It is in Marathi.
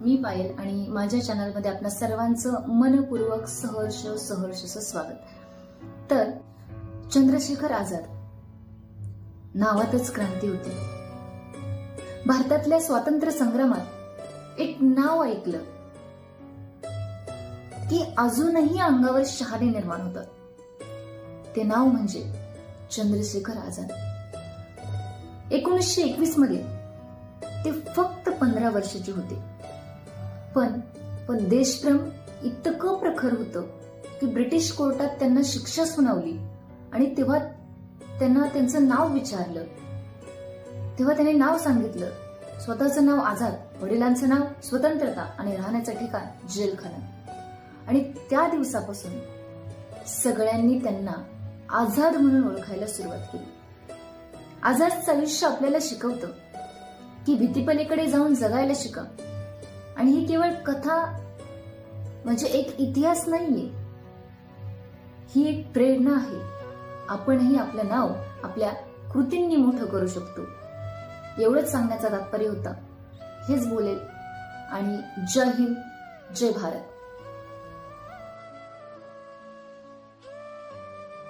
मी पायल आणि माझ्या चॅनलमध्ये आपल्या सर्वांचं मनपूर्वक सहर्ष सहर्ष स्वागत. तर चंद्रशेखर आझाद. नावातच क्रांती होती. भारतातल्या स्वातंत्र्य संग्रामात एक नाव ऐकलं. की अजूनही अंगावर शहाणे निर्माण होतात ते नाव म्हणजे चंद्रशेखर आझाद. एकोणीसशे एकवीसमध्ये ते फक्त पंधरा वर्षाचे होते. पण पण देशप्रेम इतकं प्रखर होतं की ब्रिटिश कोर्टात त्यांना शिक्षा सुनावली आणि तेव्हा त्यांना त्यांचं नाव विचारलं. तेव्हा त्याने नाव सांगितलं. स्वतःचं नाव आझाद वडिलांचं नाव स्वतंत्रता आणि राहण्याचं ठिकाण जेलखाना. आणि त्या दिवसापासून सगळ्यांनी त्यांना आझाद म्हणून ओळखायला सुरुवात केली. आझादचं आयुष्य आपल्याला शिकवतं. की भीतीपलीकडे जाऊन जगायला शिका. आणि ही केवळ कथा म्हणजे एक इतिहास नाहीये. ही एक प्रेरणा आहे. आपणही आपलं नाव आपल्या कृतींनी मोठं करू शकतो. एवढंच सांगण्याचा तात्पर्य होता. हेच बोलेल. आणि जय हिंद जय भारत.